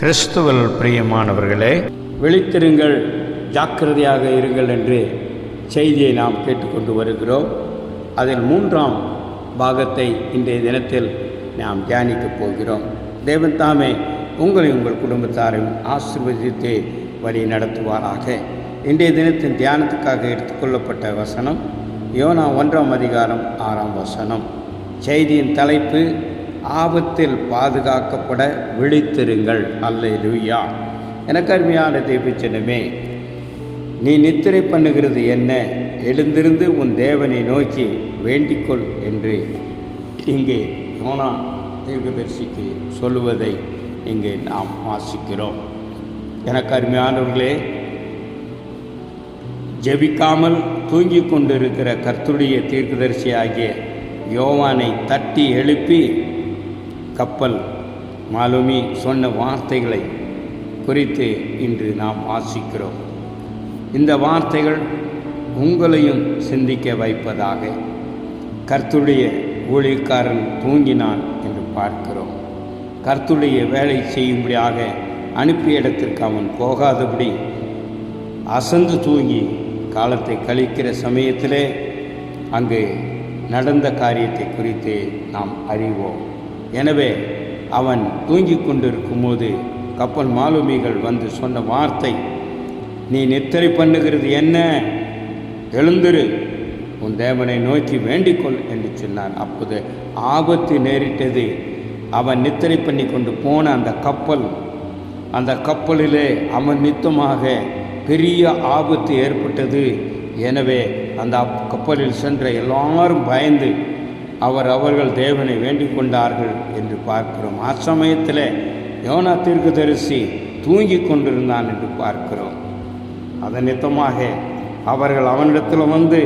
கிறிஸ்துவல் பிரியமானவர்களே விழித்திருங்கள் ஜாக்கிரதையாக இருங்கள் என்று செய்தியை நாம் கேட்டுக்கொண்டு வருகிறோம். அதில் மூன்றாம் பாகத்தை இன்றைய தினத்தில் நாம் தியானிக்கப் போகிறோம். தேவன் தாமே உங்களை உங்கள் குடும்பத்தாரையும் ஆசிர்வதித்து வழி நடத்துவாராக. இன்றைய தினத்தின் தியானத்துக்காக எடுத்துக்கொள்ளப்பட்ட வசனம் யோனா ஒன்றாம் அதிகாரம் ஆறாம் வசனம். செய்தியின் தலைப்பு ஆபத்தில் பாதுகாக்கப்பட விழித்திருங்கள். அல்லேலூயா. எனக்கு அருமையான தேவச்சனமே நீ நித்திரை பண்ணுகிறது என்ன? எழுந்திருந்து உன் தேவனை நோக்கி வேண்டிக்கொள் என்று இங்கே யோனா தீர்க்கதரிசிக்கு சொல்லுவதை இங்கே நாம் வாசிக்கிறோம். எனக்கு அருமையானவர்களே ஜெபிக்காமல் தூங்கி கொண்டிருக்கிற கர்த்துடைய தீர்க்கதரிசி ஆகிய யோவானை தட்டி எழுப்பி கப்பல் மாலுமி சொன்ன வார்த்தைகளை குறித்து இன்று நாம் வாசிக்கிறோம். இந்த வார்த்தைகள் உங்களையும் சிந்திக்க வைப்பதாக கர்த்துடைய ஊழியக்காரன் தூங்கினான் என்று பார்க்கிறோம். கர்த்துடைய வேலை செய்யும்படியாக அனுப்பிய இடத்திற்கு அவன் போகாதபடி அசந்து தூங்கி காலத்தை கழிக்கிற சமயத்திலே அங்கு நடந்த காரியத்தை குறித்து நாம் அறிவோம். எனவே அவன் தூங்கிக் கொண்டிருக்கும் போது கப்பல் மாலுமிகள் வந்து சொன்ன வார்த்தை நீ நித்திரை பண்ணுகிறது என்ன? எழுந்திரு. உன் தேவனை நோக்கி வேண்டிக்கொள் என்று சொன்னான். அப்போது ஆபத்து நேரிட்டது. அவன் நித்திரை பண்ணி கொண்டு போன அந்த கப்பல் அந்த கப்பலிலே அவன் நித்தமாக பெரிய ஆபத்து ஏற்பட்டது. எனவே அந்த கப்பலில் சென்ற எல்லாரும் பயந்து அவர் அவர்கள் தேவனை வேண்டிக் கொண்டார்கள் என்று பார்க்கிறோம். அச்சமயத்தில் யோனா தீர்க்கதரிசி தூங்கிக் கொண்டிருந்தான் என்று பார்க்கிறோம். அதன் நித்தமாக அவர்கள் அவனிடத்தில் வந்து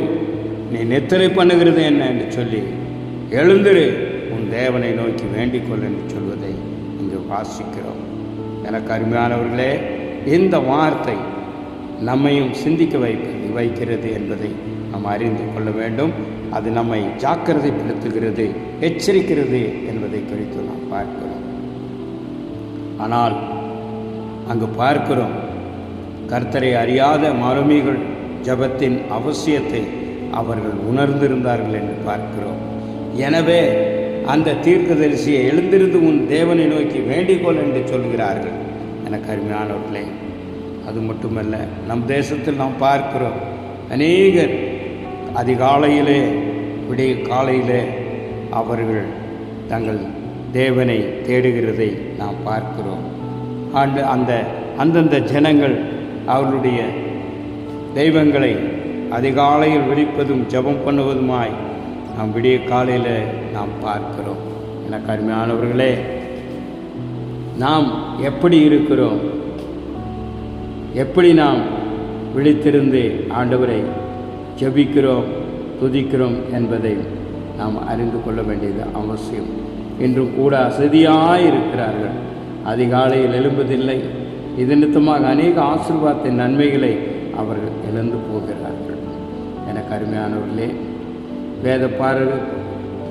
நீ நித்திரை பண்ணுகிறது என்ன? என்று சொல்லி எழுந்திரு உன் தேவனை நோக்கி வேண்டிக்கொள் என்று சொல்வதை இங்கு வாசிக்கிறோம். எனக்கு அருமையானவர்களே இந்த வார்த்தை நம்மையும் சிந்திக்க வைப்பது வைக்கிறது என்பதை நாம் அறிந்து கொள்ள வேண்டும். அது நம்மை ஜாக்கிரதைப்படுத்துகிறது எச்சரிக்கிறது என்பதை குறித்து நாம் பார்க்கிறோம். ஆனால் அங்கு பார்க்கிறோம் கர்த்தரை அறியாத மாலுமிகள் ஜபத்தின் அவசியத்தை அவர்கள் உணர்ந்திருந்தார்கள் என்று பார்க்கிறோம். எனவே அந்த தீர்க்கதரிசியை எழுந்திருந்து உன் தேவனை நோக்கி வேண்டிக்கொள் என்று சொல்கிறார்கள். என அருமையானவர்களே அது மட்டுமல்ல நம் தேசத்தில் நாம் பார்க்கிறோம் அநேகர் அதிகாலையிலே விடிய காலையில் அவர்கள் தங்கள் தேவனை தேடுகிறதை நாம் பார்க்கிறோம். ஆண்டு அந்த அந்தந்த ஜனங்கள் அவர்களுடைய தெய்வங்களை அதிகாலையில் விழிப்பதும் ஜெபம் பண்ணுவதுமாய் நாம் விடிய காலையில் நாம் பார்க்கிறோம். எனக்கு அருமையானவர்களே நாம் எப்படி இருக்கிறோம்? எப்படி நாம் விழித்திருந்து ஆண்டவரை ஜெபிக்கிறோம்? துதிக்கிறோம் என்பதை நாம் அறிந்து கொள்ள வேண்டியது அவசியம். இன்றும் கூட அசதியாயிருக்கிறார்கள். அதிகாலையில் எழும்புவதில்லை. இது நிமித்தமாக அநேக ஆசிர்வாதத்தின் நன்மைகளை அவர்கள் இழந்து போகிறார்கள். எனக்கு அருமையானவர்களே வேத பாரகர்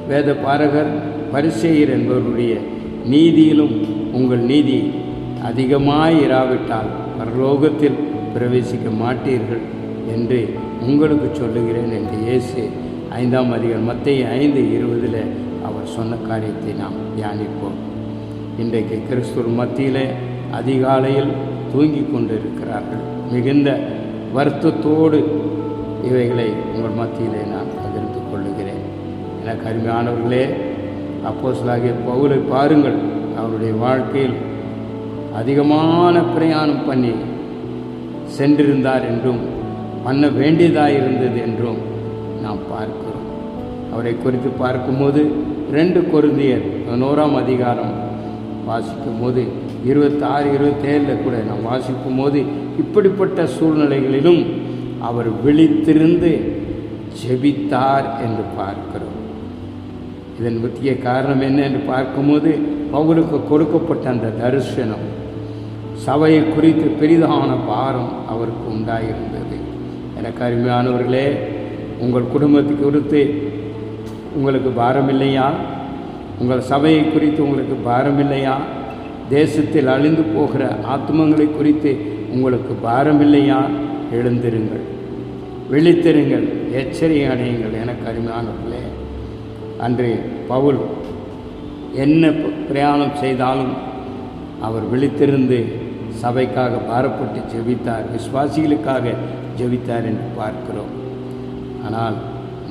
வேத பாரகர் பரிசெயர் என்பவருடைய நீதியிலும் உங்கள் நீதி அதிகமாய் இராவிட்டால் பரலோகத்தில் பிரவேசிக்க மாட்டீர்கள். என்று உங்களுக்கு சொல்லுகிறேன் என்று இயேசு ஐந்தாம் அதிகாரம் மத்திய ஐந்து இருபதில் அவர் சொன்ன காரியத்தை நாம் தியானிப்போம். இன்றைக்கு கிறிஸ்துவர் மத்தியிலே அதிகாலையில் தூங்கிக் கொண்டிருக்கிறார்கள். மிகுந்த வருத்தத்தோடு இவைகளை உங்கள் மத்தியிலே நான் பகிர்ந்து கொள்ளுகிறேன். எனக்கு அருமையானவர்களே அப்போஸ்தலனாகிய பவுலை பாருங்கள். அவருடைய வாழ்க்கையில் அதிகமான பிரயாணம் பண்ணி சென்றிருந்தார் என்றும் பண்ண வேண்டியதாக இருந்தது என்றும் நாம் பார்க்கிறோம். அவரை குறித்து பார்க்கும்போது ரெண்டு கொருந்தியர் பதினோராம் அதிகாரம் வாசிக்கும் போது இருபத்தாறு இருபத்தேழில் கூட நாம் வாசிக்கும் போது இப்படிப்பட்ட சூழ்நிலைகளிலும் அவர் விழித்திருந்து ஜெபித்தார் என்று பார்க்கிறோம். இதன் முக்கிய காரணம் என்ன என்று பார்க்கும்போது அவங்களுக்கு கொடுக்கப்பட்ட அந்த தரிசனம் சபையை குறித்து பெரிதான பாரம் அவருக்கு உண்டாயிருந்தது. எனக்கு அருமையானவர்களே உங்கள் குடும்பத்தை குறித்து உங்களுக்கு பாரம் இல்லையா உங்கள் சபையை குறித்து உங்களுக்கு பாரம் இல்லையா தேசத்தில் அழிந்து போகிற ஆத்மங்களை குறித்து உங்களுக்கு பாரமில்லையா? எழுந்திருங்கள். விழித்திருங்கள். எச்சரிக்கை அடையுங்கள். எனக்கு அருமையானவர்களே அன்று பவுல் என்ன பிரயாணம் செய்தாலும் அவர் விழித்திருந்து சபைக்காக பாரப்பட்டு ஜெபித்தார் விசுவாசிகளுக்காக ஜெபித்தார் என்று பார்க்கிறோம். ஆனால்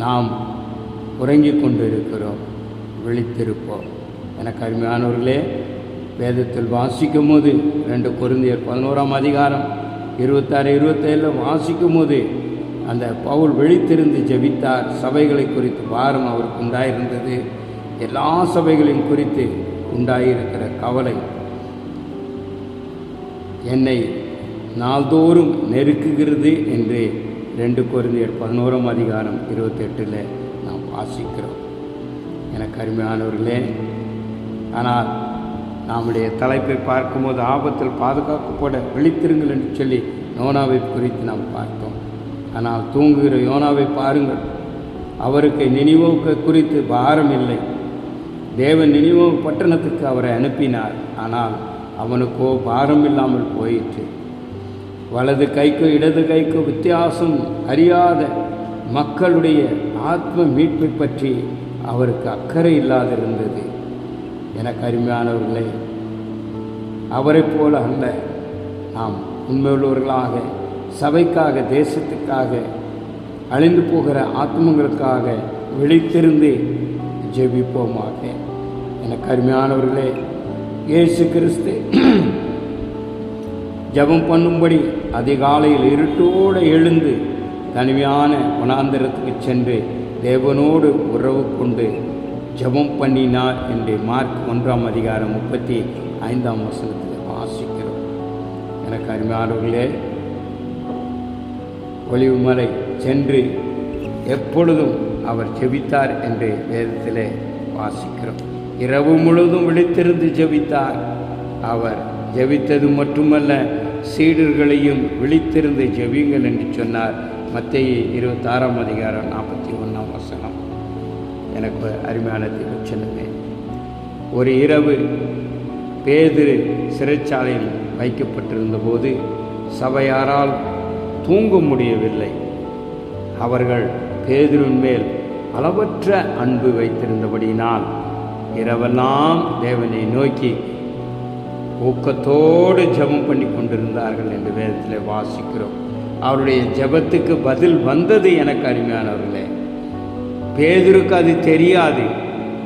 நாம் உறங்கிக் கொண்டு இருக்கிறோம் விழித்திருப்போம். எனக்கு அருமையானவர்களே வேதத்தில் வாசிக்கும் போது ரெண்டு குருந்தியர் பதினோராம் அதிகாரம் இருபத்தாறு இருபத்தேழில் வாசிக்கும் போது அந்த பவுல் விழித்திருந்து ஜெபித்தார். சபைகளை குறித்து பாரம் அவருக்கு உண்டாயிருந்தது. எல்லா சபைகளையும் குறித்து உண்டாயிருக்கிற கவலை என்னை நாள்தோறும் நெருக்குகிறது என்று ரெண்டு குழந்தையர் பதினோராம் அதிகாரம் இருபத்தெட்டில் நாம் வாசிக்கிறோம். எனக்கு அருமையானவர்களே ஆனால் நம்முடைய தலைப்பை பார்க்கும்போது ஆபத்தில் பாதுகாக்கப்பட விழித்திருங்கள் என்று சொல்லி யோனாவை குறித்து நாம் பார்த்தோம். ஆனால் தூங்குகிற யோனாவை பாருங்கள். அவருக்கு நினைவுக்கு குறித்து பாரம் இல்லை தேவன் நினைவு பட்டணத்துக்கு அவரை அனுப்பினார். ஆனால் அவனுக்கோ பாரம் இல்லாமல் போயிற்று. வலது கைக்கு இடது கைக்கு வித்தியாசம் அறியாத மக்களுடைய ஆத்ம மீட்பை பற்றி அவருக்கு அக்கறை இல்லாதிருந்தது. எனக்கு அருமையானவர்களே அவரைப் போல அல்ல. நாம் உண்மையுள்ளவர்களாக சபைக்காக தேசத்துக்காக அழிந்து போகிற ஆத்மங்களுக்காக விழித்திருந்து ஜெபிப்போமாக. எனக்கு அருமையானவர்களே இயேசு கிறிஸ்து ஜெபம் பண்ணும்படி அதிகாலையில் இருட்டோடு எழுந்து தனிமையான குணாந்திரத்துக்கு சென்று தேவனோடு உறவு கொண்டு ஜெபம் பண்ணினார் என்று மார்க் ஒன்றாம் அதிகாரம் முப்பத்தி ஐந்தாம் வசனத்தில் வாசிக்கிறோம். எனக்கு அருமையானவர்களே ஒளிவுமலை சென்று எப்பொழுதும் அவர் செபித்தார் என்று வேதத்தில் வாசிக்கிறோம். இரவு முழுவதும் விழித்திருந்து ஜெபித்தார். அவர் ஜெபித்தது மட்டுமல்ல சீடர்களையும் விழித்திருந்து ஜெபியுங்கள் என்று சொன்னார். மத்திய இருபத்தாறாம் அதிகாரம் நாற்பத்தி ஒன்றாம் வசனம். எனக்கு அருமையான திருச்சனமே ஒரு இரவு பேதிரு சிறைச்சாலையில் வைக்கப்பட்டிருந்த போது சபையாரால் தூங்க முடியவில்லை. அவர்கள் பேதிரின் மேல் அளவற்ற அன்பு வைத்திருந்தபடியினால் இரவெல்லாம் தேவனை நோக்கி ஊக்கத்தோடு ஜெபம் பண்ணி கொண்டிருந்தார்கள் என்று வேதத்தில் வாசிக்கிறோம். அவருடைய ஜெபத்துக்கு பதில் வந்தது எனக்கு அருமையானவர்களே. பேதுருக்கு அது தெரியாது.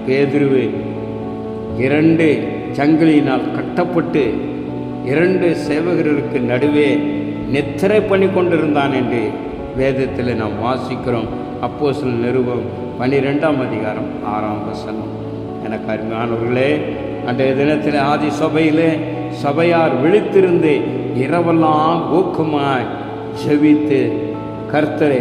பேதுருவு இரண்டு சங்கிலியினால் கட்டப்பட்டு இரண்டு சேவகர்களுக்கு நடுவே நித்திரை பண்ணி கொண்டிருந்தான் என்று வேதத்தில் நாம் வாசிக்கிறோம். அப்போ சில நிறுவம் பனிரெண்டாம் அதிகாரம் ஆறாம் வசனம். எனக்கு அருமையானவர்களே அன்றைய தினத்தில் ஆதி சபையிலே சபையார் விழித்திருந்து இரவெல்லாம் ஊக்கமாய் செவித்து கர்த்தரை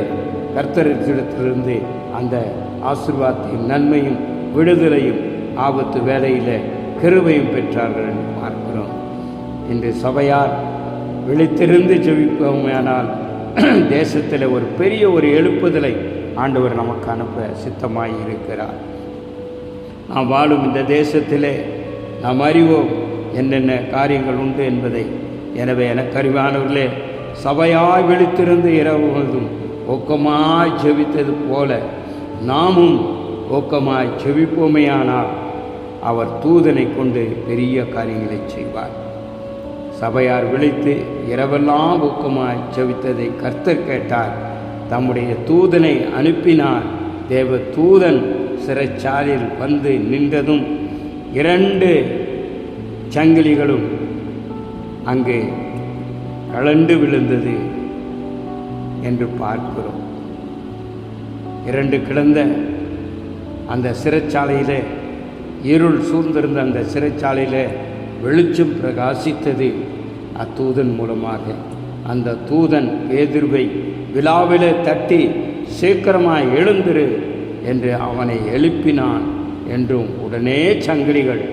கர்த்தரித்திடத்திலிருந்து அந்த ஆசிர்வாதத்தையும் நன்மையும் விடுதலையும் ஆபத்து வேலையில் கருவையும் பெற்றார்கள் என்று பார்க்கிறோம். இன்று சபையார் விழித்திருந்து ஜெபிப்போமேனால் தேசத்தில் ஒரு பெரிய ஒரு எழுப்புதலை ஆண்டவர் நமக்கு அனுப்ப சித்தமாய் இருக்கிறார் நாம் வாழும் இந்த தேசத்திலே நாம் அறிவோம் என்னென்ன காரியங்கள் உண்டு என்பதை. எனவே எனக்கு அறிவானவர்களே சபையாய் விழித்திருந்து இரவு முழுதும் ஒக்கமாய் ஜெபித்தது போல நாமும் ஒக்கமாய் ஜெபிப்போமேயானால் அவர் தூதனை கொண்டு பெரிய காரியங்களை செய்வார். சபையார் விழித்து இரவெல்லாம் ஊக்கமாய் ஜெபித்ததை கர்த்தர் கேட்டார். தம்முடைய தூதனை அனுப்பினார். தேவ தூதன் சிறைச்சாலையில் வந்து நின்றதும் இரண்டு சங்கிலிகளும் அங்கே கலண்டு விழுந்தது என்று பார்க்கிறோம். இரண்டு கிடந்த அந்த சிறைச்சாலையில் இருள் சூழ்ந்திருந்த அந்த சிறைச்சாலையில் வெளிச்சம் பிரகாசித்தது அத்தூதன் மூலமாக. அந்த தூதன் எதிர்வை விழாவிலே தட்டி சீக்கிரமாக எழுந்திரு என்று அவனை எழுப்பினான் என்றும் உடனே சங்கிலிகள்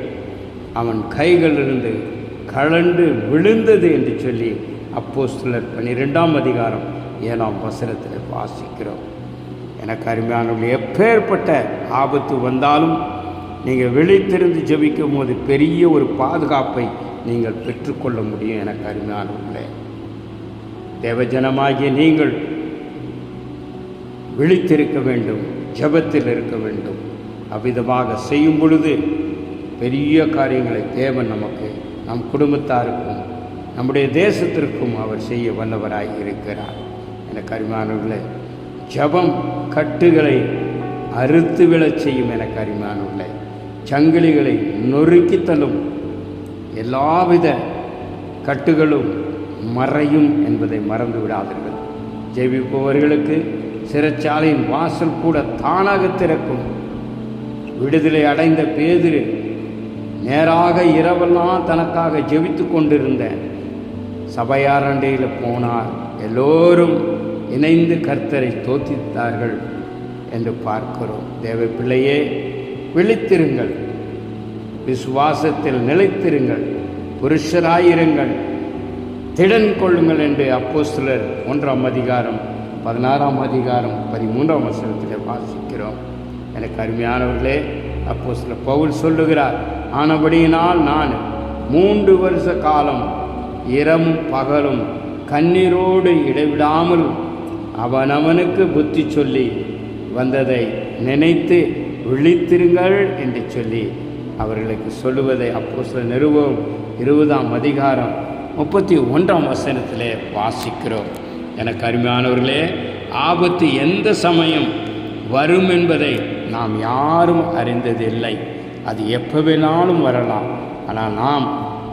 அவன் கைகளிலிருந்து கலண்டு விழுந்தது என்று சொல்லி அப்போஸ்தலர் பன்னிரெண்டாம் அதிகாரம் ஏழாம் வசனத்தில் வாசிக்கிறோம். எனக்கு அருமையானவர்கள் எப்பேற்பட்ட ஆபத்து வந்தாலும் நீங்கள் விழித்திருந்து ஜபிக்கும் போது பெரிய ஒரு பாதுகாப்பை நீங்கள் பெற்றுக்கொள்ள முடியும். எனக்கு அருமையானவர்களே தேவஜனமாகிய நீங்கள் விழித்திருக்க வேண்டும். ஜெபத்தில் இருக்க வேண்டும். அவ்விதமாக செய்யும் பொழுது பெரிய காரியங்களை தேவன் நமக்கு நம் குடும்பத்தாருக்கும் நம்முடைய தேசத்திற்கும் அவர் செய்ய வல்லவராய் இருக்கிறார். என அருமையானவர்களே ஜெபம் கட்டுகளை அறுத்து விழச் செய்யும் என அருமையானவர்களே சங்கிலிகளை நொறுக்கி தள்ளும் எல்லாவித கட்டுகளும் மறையும் என்பதை மறந்து விடாதீர்கள் ஜெயிப்பவர்களுக்கு சிறைச்சாலையின் வாசல் கூட தானாக திறக்கும் விடுதலை அடைந்த பேதிரு நேராக இரவெல்லாம் தனக்காக ஜெபித்து கொண்டிருந்தேன். சபையாரண்டையில் போனார். எல்லோரும் இணைந்து கர்த்தரை தோத்தித்தார்கள் என்று பார்க்கிறோம். தேவ பிள்ளையே விழித்திருங்கள். விசுவாசத்தில் நிலைத்திருங்கள். புருஷராயிருங்கள். திடன் கொள்ளுங்கள் என்று அப்போஸ்தலர் ஒன்றாம் அதிகாரம் பதினாறாம் அதிகாரம் பதிமூன்றாம் வசனத்தில் வாசிக்கிறோம். எனக்கு அருமையானவர்களே அப்போஸ்தலர் பவுல் சொல்லுகிறார் ஆனபடியினால் நான் மூன்று வருஷ காலம் இரவும் பகலும் கண்ணீரோடு இடைவிடாமல் அவனவனுக்கு புத்தி சொல்லி வந்ததை நினைத்து விழித்திருங்கள் என்று சொல்லி அவர்களுக்கு சொல்லுவதை அப்போ சில நிறுவம் இருபதாம் அதிகாரம் முப்பத்தி ஒன்றாம் வசனத்திலே வாசிக்கிறோம். எனக்கு அருமையானவர்களே ஆபத்து எந்த சமயம் வரும் என்பதை நாம் யாரும் அறிந்ததில்லை. அது எப்போ வேணாலும் வரலாம். ஆனால் நாம்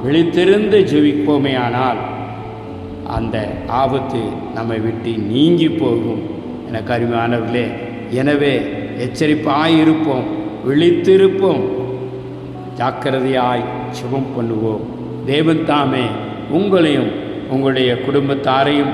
விழித்திருந்து ஜெபிப்போமே ஆனால் அந்த ஆபத்து நம்மை விட்டு நீங்கி போகும். எனக்கு அருமையானவர்களே எனவே எச்சரிப்பாய் இருப்போம் விழித்திருப்போம். ஜாக்கிரதையாய் சுகம் பண்ணுவோம். தேவன் தாமே உங்களையும் உங்களுடைய குடும்பத்தாரையும்